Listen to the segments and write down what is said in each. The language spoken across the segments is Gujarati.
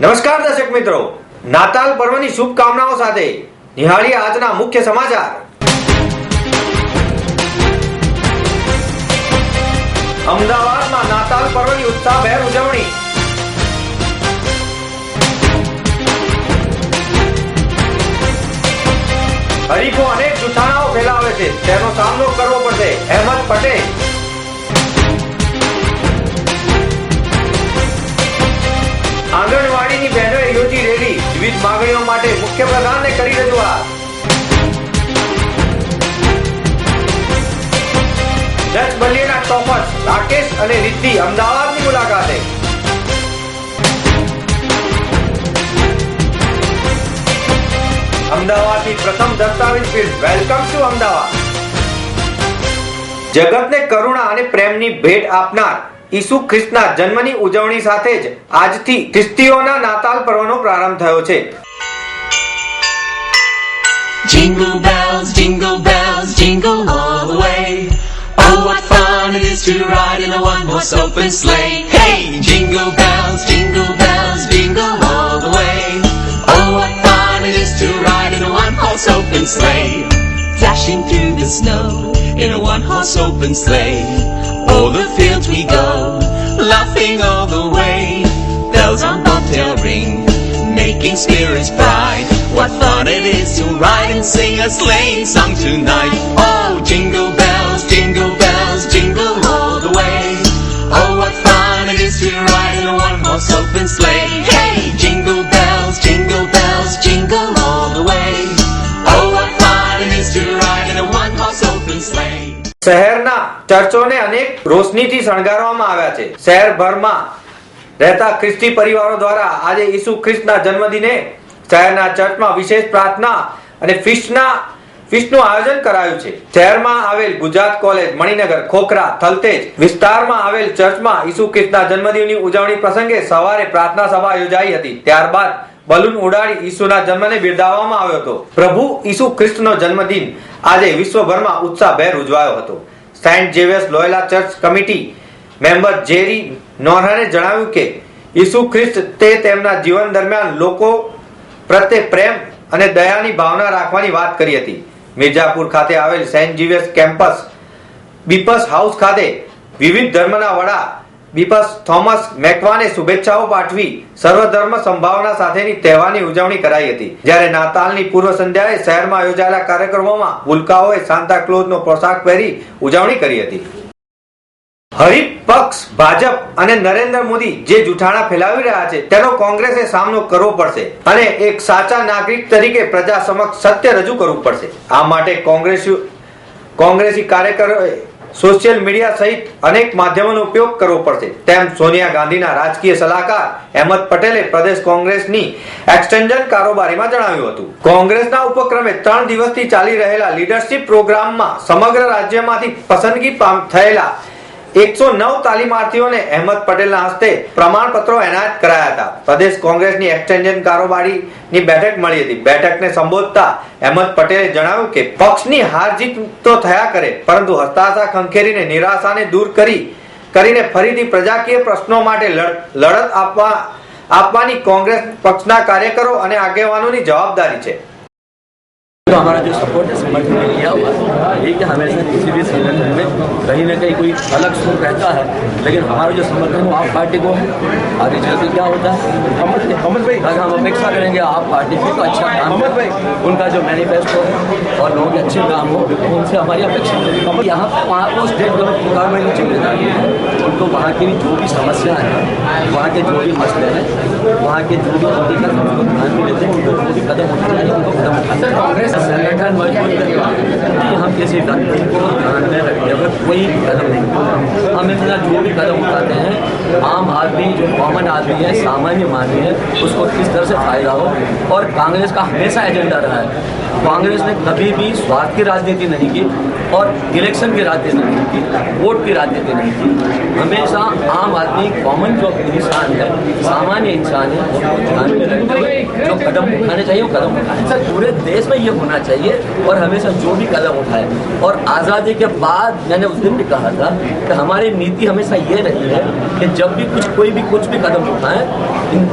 દર્શક મિત્રો. નાતાલ પર્વની શુભકામનાઓ સાથે નિહાળીએ આજના મુખ્ય સમાચાર. અમદાવાદમાં નાતાલ પર્વની ઉત્સાહભેર ઉજવણી. હરીફો અનેક જૂઠાણાઓ ફેલાવે છે. તેનો સામનો કરવો પડશે. અહેમદ પટેલ આંગણવાડીની બહેનોએ યોજી રેલી. વિવિધ માંગણીઓ માટે મુખ્ય પ્રધાનને કરી રજૂઆત. દસ બલિયાના ટોપર્સ રાકેશ અને રિદ્ધિ અમદાવાદની મુલાકાતે. અમદાવાદની પ્રથમ દસ્તાવેજ ફિલ્મ વેલકમ ટુ અમદાવાદ. જગતને કરુણા અને પ્રેમની ભેટ આપનાર ઈસુ ખ્રિસ્તના જન્મની ઉજવણી સાથે જ આજથી ખ્રિસ્તીઓના નાતાલ પર્વનો પ્રારંભ થયો છે Jingle bells, jingle bells, jingle all the way. Oh, what fun it is to ride in a one-horse open sleigh. Hey, jingle bells, jingle bells, jingle all the way. Oh, what fun it is to ride in a one-horse open sleigh. Dashing through the snow in a one-horse open sleigh. O'er the fields we go, laughing all the way. Bells on bobtail ring, making spirits bright. What fun it is to ride and sing a sleighing song tonight. Oh, jingle ચર્ચોને અનેક રોશનીથી શણગારવામાં આવ્યા છે. શહેરભરમાં રહેતા ખ્રિસ્તી પરિવારો દ્વારા આજે ઈસુ ખ્રિસ્તના જન્મદિને શહેરના ચર્ચમાં વિશેષ પ્રાર્થના અને ફિસ્ટના, ફિસ્ટનું આયોજન કરાયું છે. શહેરમાં આવેલ ગુજરાત કોલેજ, મણિનગર, ખોખરા, થલતેજ વિસ્તારમાં આવેલ ચર્ચમાં ઈસુ ખ્રિસ્તના જન્મદિનની ઉજવણી પ્રસંગે સવારે પ્રાર્થના સભા યોજાઈ હતી. ત્યારબાદ બલૂન ઉડાડી ઈસુના જન્મને બિરદાવવામાં આવ્યો હતો. પ્રભુ ઈસુ ખ્રિસ્તનો જન્મદિન આજે વિશ્વભરમાં ઉત્સાહભેર ઉજવાયો હતો. Saint Xavier's Loyola church committee member Jerry નોરહાને જણાવ્યું કે ઈસુ ખ્રિસ્ત તે તેમના જીવન દરમિયાન લોકો પ્રત્યે પ્રેમ અને દયાની ભાવના રાખવાની વાત કરી હતી. મિર્જાપુર ખાતે આવેલ સેન્ટ જેવિયર્સ કેમ્પસ બીપસ હાઉસ ખાતે વિવિધ ધર્મના વડા બીપસ થોમસ મેકવાને શુભેચ્છાઓ પાઠવી સર્વધર્મ સંભાવના સાથેની તહેવારની ઉજવણી કરાઈ હતી. જ્યારે નાતાલની પૂર્વ સંધ્યાએ શહેરમાં યોજાયેલા કાર્યક્રમોમાં ઉલ્કાઓએ સાન્તા ક્લોઝનો પોશાક પહેરી ઉજવણી કરી હતી. હરીફ પક્ષ, ભાજપ અને નરેન્દ્ર મોદી જે જૂઠાણા ફેલાવી રહ્યા છે, તેનો કોંગ્રેસે સામનો કરવો પડશે અને એક સાચા નાગરિક તરીકે પ્રજા સમક્ષ સત્ય રજૂ કરવું પડશે. આ માટે કોંગ્રેસી કોંગ્રેસી કાર્યકરોએ સોશિયલ મીડિયા સહિત અનેક માધ્યમોનો ઉપયોગ કરવો પડશે. તેમ સોનિયા ગાંધીના રાજકીય સલાહકાર અહેમદ પટેલે પ્રદેશ કોંગ્રેસની એક્સટેન્શન કારોબારીમાં જણાવ્યું હતું. કોંગ્રેસના ઉપક્રમે ત્રણ દિવસથી ચાલી રહેલા લીડરશિપ પ્રોગ્રામમાં સમગ્ર રાજ્યમાંથી પસંદગી થયેલા એકસો નવ તાલીમાર્થીઓને અહેમદ પટેલના હસ્તે પ્રમાણપત્રો એનાયત કરાયા હતા. પ્રદેશ કોંગ્રેસની એક્સટેન્શન કારોબારીની બેઠક મળી હતી. બેઠકને સંબોધતા અહેમદ પટેલે જણાવ્યું કે પક્ષની હાર જીત તો થયા કરે, પરંતુ હતાશા ખંખેરીને નિરાશાને દૂર કરી, કરીને ફરીથી પ્રજાકીય પ્રશ્નો માટે લડ- લડત આપવા, આપવાની કોંગ્રેસ પક્ષના કાર્યકરો અને આગેવાનોની જવાબદારી છે. तो हमारा जो सपोर्ट है समर्थन ने किया हुआ है। ये कि हमेशा किसी भी संगठन में कहीं ना कहीं कोई अलग सुर रहता है लेकिन हमारा जो समर्थन वो आप पार्टी को है। आगे चल के क्या होता है? अमर भाई। अगर हम अपेक्षा करेंगे आप पार्टी से तो अच्छा काम भाई। उनका जो मैनिफेस्टो है और लोगों के अच्छे काम हो तो उनसे हमारी अपेक्षा है। अमर यहाँ वहाँ को स्टेट गवर्नमेंट की ज़िम्मेदारी है। उनको वहाँ की जो भी समस्या है वहाँ के जो भी मसले हैं वहाँ के जो भी है उनको ध्यान में लेते हैं उनको जो भी कदम उठाना है उनको कदम उठाते हैं कांग्रेस संगठन मज़बूत करके हम किसी व्यक्ति को ध्यान में रखते हुए कोई कदम नहीं हम इतना जो भी कदम उठाते हैं आम आदमी जो कॉमन आदमी है सामान्य मानवी है उसको किस तरह से फायदा हो और कांग्रेस का हमेशा एजेंडा रहा है कांग्रेस ने कभी भी स्वार्थ की राजनीति नहीं की और इलेक्शन की राजनीति नहीं थी वोट की राजनीति नहीं थी। हमेशा आम आदमी कॉमन जो इंसान है। सामान्य इंसान है ध्यान में रखते जो कदम उठाने चाहिए, वो कदम उठाए। सर, पूरे देश में ये होना चाहिए और हमेशा जो भी कदम उठाए। और आज़ादी के बाद मैंने उस दिन भी कहा था कि हमारी नीति हमेशा ये रही है कि जब भी कुछ, कोई भी, कुछ भी कदम उठाए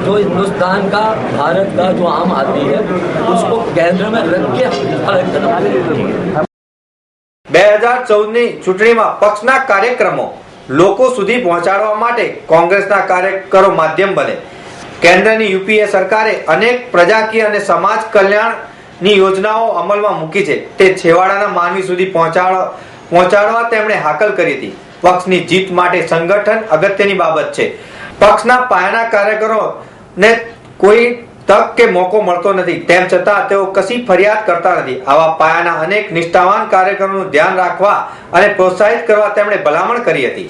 जो हिंदुस्तान का, भारत का जो आम आदमी है, उसको केंद्र में रख के अलग कदम બે હજાર ચૌદની ચૂંટણીમાં પક્ષના કાર્યક્રમો લોકો સુધી પહોંચાડવા માટે કોંગ્રેસના કાર્યકરો માધ્યમ બને. કેન્દ્રની યુપીએ સરકારે અનેક પ્રજાકીય અને સમાજ કલ્યાણની યોજનાઓ અમલમાં મૂકી છે. તે છેવાડાના માનવી સુધી પહોંચાડવા પહોંચાડવા તેમણે હાકલ કરી હતી. પક્ષની જીત માટે સંગઠન અગત્યની બાબત છે. પક્ષના પાયાના કાર્યકરોને કોઈ તક કે મોકો મળતો નથી. તેમ છતાં તેઓ કશી ફરિયાદ કરતા નથી. આવા પાયાના અનેક નિષ્ઠાવાન કાર્યક્રમનું ધ્યાન રાખવા અને પ્રોત્સાહિત કરવા તેમણે ભલામણ કરી હતી.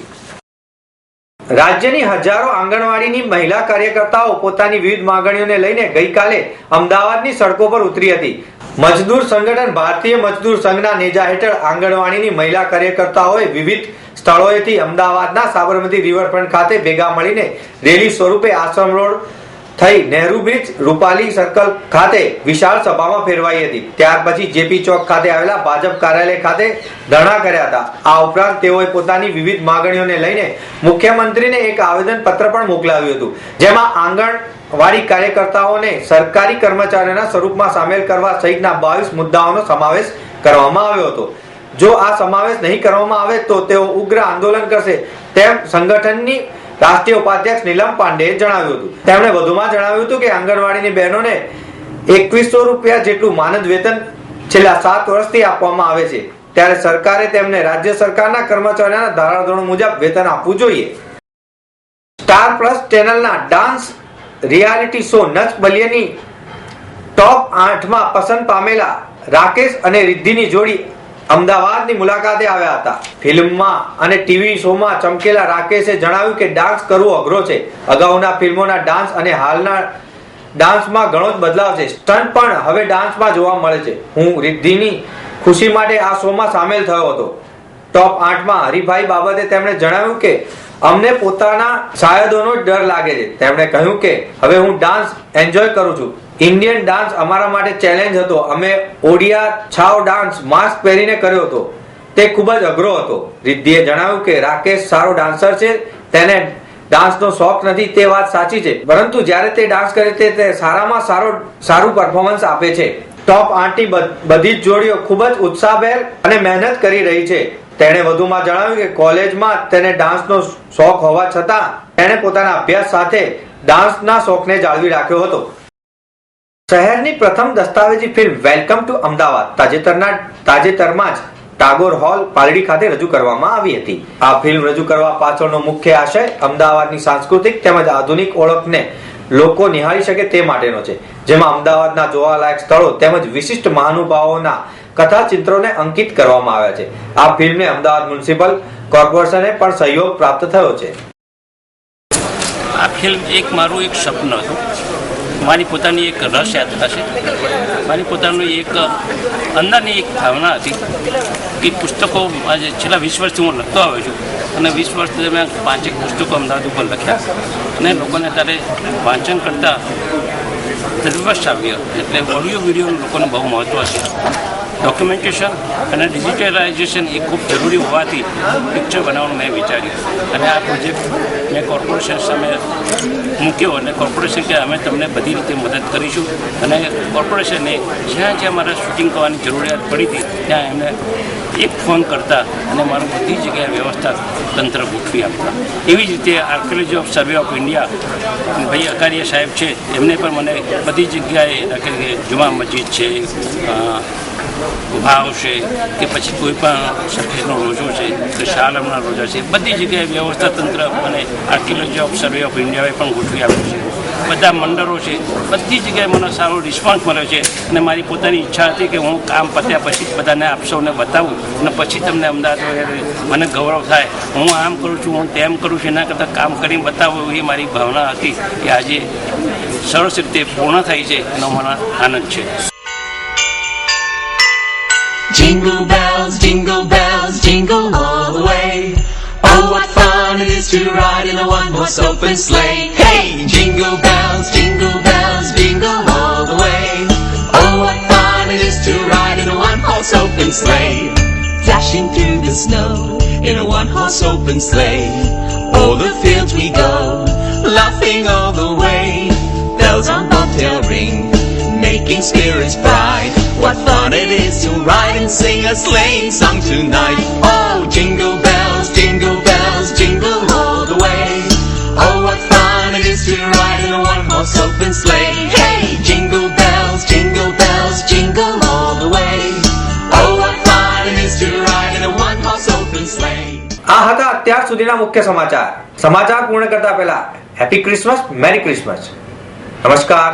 રાજ્યની હજારો આંગણવાડીની મહિલા કાર્યકર્તાઓ પોતાની વિવિધ માંગણીઓને લઈને ગઈકાલે અમદાવાદની સડકો પર ઉતરી હતી. મજદૂર સંગઠન ભારતીય મજદૂર સંઘના નેજા હેઠળ આંગણવાડીની મહિલા કાર્યકર્તાઓએ વિવિધ સ્થળોએથી અમદાવાદના સાબરમતી રિવરફ્રન્ટ ખાતે ભેગા મળીને રેલી સ્વરૂપે આશ્રમ રોડ થઈ નહેરુ બ્રિજ રૂપાલી સર્કલ ખાતે વિશાળ સભામાં ફેરવાઈ હતી. ત્યાર પછી જેપી ચોક ખાતે આવેલા ભાજપ કાર્યાલય ખાતે ધરણા કર્યા હતા. આ ઉપરાંત તેઓએ પોતાની વિવિધ માંગણીઓને લઈને મુખ્યમંત્રીને એક આવેદન પત્ર પણ મોકલાવ્યું હતું, જેમાં આંગણવાડી કાર્યકર્તાઓને સરકારી કર્મચારીઓના સ્વરૂપમાં સામેલ કરવા સહિતના બાવીસ મુદ્દાઓનો સમાવેશ કરવામાં આવ્યો હતો. જો આ સમાવેશ નહીં કરવામાં આવે તો તેઓ ઉગ્ર આંદોલન કરશે. તેમ સંગઠનની રાષ્ટ્રીય ઉપાધ્યક્ષ નીલમ પાંડેએ જણાવ્યું હતું. તેમણે વધુમાં જણાવ્યું હતું કે આંગણવાડીની બહેનોને એકવીસો રૂપિયા જેટલું માનદ વેતન છેલ્લા સાત વર્ષથી આપવામાં આવે છે. ત્યારે સરકારે તેમને રાજ્ય સરકારના કર્મચારીઓના ધારાધોરણ મુજબ વેતન આપવું જોઈએ. સ્ટાર પ્લસ ચેનલના ડાન્સ રિયાલિટી શો નચ બલિયની ટોપ આઠમાં પસંદ પામેલા રાકેશ અને રિદ્ધિની જોડી અમદાવાદની મુલાકાતે આવ્યા હતા. ફિલ્મમાં અને ટીવી શોમાં ચમકેલા રાકેશે જણાવ્યું કે ડાન્સ કરવો અઘરો છે. અગાઉના ફિલ્મોના ડાન્સ અને હાલના ડાન્સમાં ઘણો જ બદલાવ છે. સ્ટન્ટ પણ હવે ડાન્સમાં જોવા મળે છે. હું રિદ્ધિની ખુશી માટે આ શોમાં સામેલ થયો હતો. ટોપ આઠમાં હરિભાઈ બાબતે તેમણે જણાવ્યું કે અમને પોતાના શાયદોનો જ ડર લાગે છે. તેમણે કહ્યું કે, હવે હું ડાન્સ એન્જોય કરું છું. ઇન્ડિયન ડાન્સ અમારા માટે ચેલેન્જ હતો. અમે ઓડિયા છાવ ડાન્સ માસ્ક પહેરીને કર્યો હતો. તે ખૂબ જ અઘરો હતો. રિદ્ધિએ જણાવ્યું કે, રાકેશ સારો ડાન્સર છે. તેને ડાન્સનો શોખ નથી. તે વાત સાચી છે. પરંતુ જ્યારે તે ડાન્સ કરે છે, તે સારામાં સારો, સારું પરફોર્મન્સ આપે છે. ટોપ આંટી બધી જ જોડીઓ ખૂબ જ ઉત્સાહભેર અને મહેનત કરી રહી છે. તેણે વધુમાં જણાવ્યું કે કોલેજમાં તેને ડાન્સનો શોખ હોવા છતાં તેણે પોતાના અભ્યાસ સાથે ડાન્સના શોખને જાળવી રાખ્યો હતો. શહેરની પ્રથમ દસ્તાવેજી ફિલ્મ વેલકમ ટુ અમદાવાદ તાજેતરના તાજેતરમાં જ ટાગોર હોલ પાલડી ખાતે રજૂ કરવામાં આવી હતી. આ ફિલ્મ રજૂ કરવા પાછળનો મુખ્ય આશય અમદાવાદની સાંસ્કૃતિક તેમજ આધુનિક ઓળખને લોકો નિહાળી શકે તે માટેનો છે. જેમાં અમદાવાદના જોવાલાયક સ્થળો તેમજ વિશિષ્ટ મહાનુભાવોના કથા ચિત્રોને અંકિત કરવામાં આવ્યા છે. આ ફિલ્મને અમદાવાદ મ્યુનિસિપલ કોર્પોરેશને પણ સહયોગ પ્રાપ્ત થયો છે. આ ફિલ્મ એક મારું એક સ્વપ્ન હતું. મારી પોતાની એક રસ યાત્રા છે. મારી પોતાની એક અંદરની એક ભાવના હતી કે પુસ્તકો આજે છેલ્લા વીસ વર્ષથી હું લખતો આવ્યો છું. અને વીસ વર્ષ દરમિયાન પાંચેક પુસ્તકો અમદાવાદ ઉપર લખ્યા. અને લોકોને ત્યારે વાંચન કરતાં દ્રવ્યશ્રાવ્ય એટલે ઓડિયો વિડીયોનું લોકોને બહુ મહત્ત્વ છે. ડોક્યુમેન્ટેશન અને ડિજિટલાઇઝેશન એ ખૂબ જરૂરી હોવાથી પિક્ચર બનાવવાનું મેં વિચાર્યું. અને આ પ્રોજેક્ટ મેં કોર્પોરેશન સામે મૂક્યો અને કોર્પોરેશન કે અમે તમને બધી રીતે મદદ કરીશું. અને કોર્પોરેશને જ્યાં જ્યાં મારે શૂટિંગ કરવાની જરૂરિયાત પડી હતી, ત્યાં એમને એક ફોન કરતા અને મારું બધી જગ્યાએ વ્યવસ્થા તંત્ર ગોઠવી આપતા. એવી જ રીતે archaeology of survey of India ભાઈ અકારિયા સાહેબ છે, એમને પણ મને બધી જગ્યાએ જુમા મસ્જિદ છે ભાવ છે કે પછી કોઈ પણ સફેદનો રોજો છે કે શાલમના રોજા છે, બધી જગ્યાએ વ્યવસ્થા તંત્ર અને આર્કિયોલોજી ઓફ સર્વે ઓફ ઇન્ડિયાએ પણ ગોઠવી આપ્યું છે. બધા મંડળો છે, બધી જગ્યાએ મને સારો રિસ્પોન્સ મળ્યો છે અને મારી પોતાની ઈચ્છા હતી કે હું કામ પત્યા પછી બધાને આપશો અને બતાવું અને પછી તમને અમદાવાદ મને ગૌરવ થાય. હું આમ કરું છું, હું તેમ કરું છું, એના કરતાં કામ કરીને બતાવું એ મારી ભાવના હતી કે આજે સરસ રીતે પૂર્ણ થઈ છે એનો મને આનંદ છે. Jingle bells, jingle bells, jingle all the way. Oh, what fun it is to ride in a one-horse open sleigh. Hey, jingle bells, jingle bells, jingle all the way. Oh, what fun it is to ride in a one-horse open sleigh. Dashing through the snow in a one-horse open sleigh. O'er the fields we go, laughing all the way. Bells on bobtail ring, making spirits bright. What fun it is to ride and sing a sleighing song tonight. Oh, jingle bells, jingle bells, jingle all the way. Oh, what fun it is to ride in a one-horse open sleigh. Hey, jingle bells, jingle bells, jingle all the way. Oh, what fun it is to ride in a one-horse open sleigh. આ હતા અત્યાર સુધીના મુખ્ય સમાચાર સમાચાર પૂર્ણ કરતા પહેલા હેપી ક્રિસમસ મેરી ક્રિસમસ નમસ્કાર